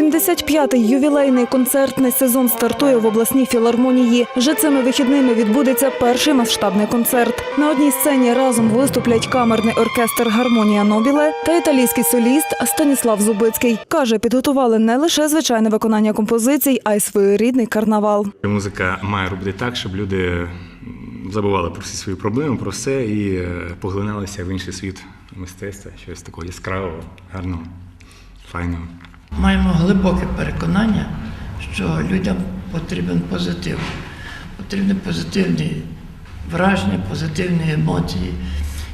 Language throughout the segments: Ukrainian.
75-й ювілейний концертний сезон стартує в обласній філармонії. Вже цими вихідними відбудеться перший масштабний концерт. На одній сцені разом виступлять камерний оркестр Гармонія Нобіле та італійський соліст Станіслав Зубицький. Каже, підготували не лише звичайне виконання композицій, а й своєрідний карнавал. Музика має робити так, щоб люди забували про всі свої проблеми, про все і е, поглиналися в інший світ мистецтва, щось такого яскравого, гарного, файного. Маємо глибоке переконання, що людям потрібен позитив, потрібні позитивні враження, позитивні емоції.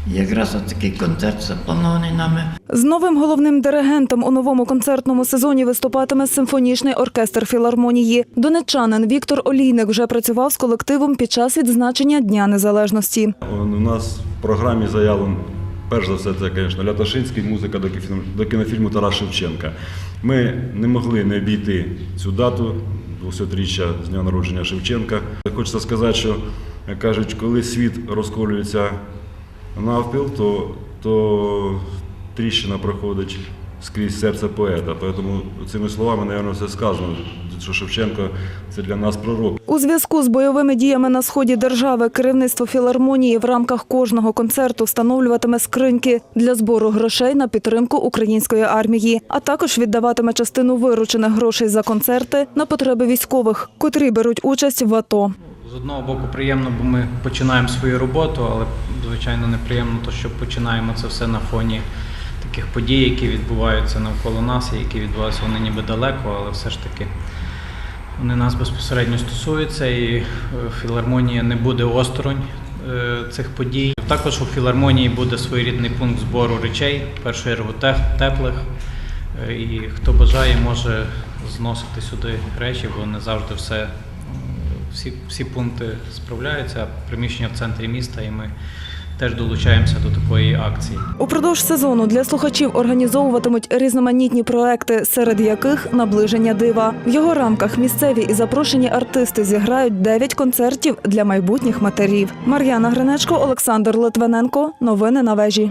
І якраз от такий концерт запланований нами З новим головним диригентом у новому концертному сезоні виступатиме симфонічний оркестр філармонії. Донеччанин Віктор Олійник вже працював з колективом під час відзначення Дня Незалежності. У нас в програмі заявлен, перш за все, це, звісно, Лятошинський, музика до кіно- до кінофільму Тарас Шевченка. Ми не могли не обійти цю дату 200-річчя з дня народження Шевченка. Хочеться сказати, що кажуть, коли світ розколюється навпіл, то, то тріщина проходить скрізь серце поета. Тому цими словами, мабуть, все сказано, що Шевченко це для нас пророк. У зв'язку з бойовими діями на сході держави керівництво філармонії в рамках кожного концерту встановлюватиме скриньки для збору грошей на підтримку української армії, а також віддаватиме частину виручених грошей за концерти на потреби військових, котрі беруть участь в АТО. З одного боку приємно, бо ми починаємо свою роботу, але звичайно неприємно, то що починаємо це все на фоні таких подій, які відбуваються навколо нас, і які відбуваються вони ніби далеко, але все ж таки вони нас безпосередньо стосуються, і е, філармонія не буде осторонь е, цих подій. Також у філармонії буде своєрідний пункт збору речей, в першу чергу теплих. Е, І хто бажає, може зносити сюди речі, бо не завжди все всі, всі пункти справляються. Приміщення в центрі міста, і ми теж долучаємося до такої акції. Упродовж сезону для слухачів організовуватимуть різноманітні проекти, серед яких наближення дива. В його рамках місцеві і запрошені артисти зіграють 9 концертів для майбутніх матерів. Мар'яна Гринечко, Олександр Литвиненко. Новини на вежі.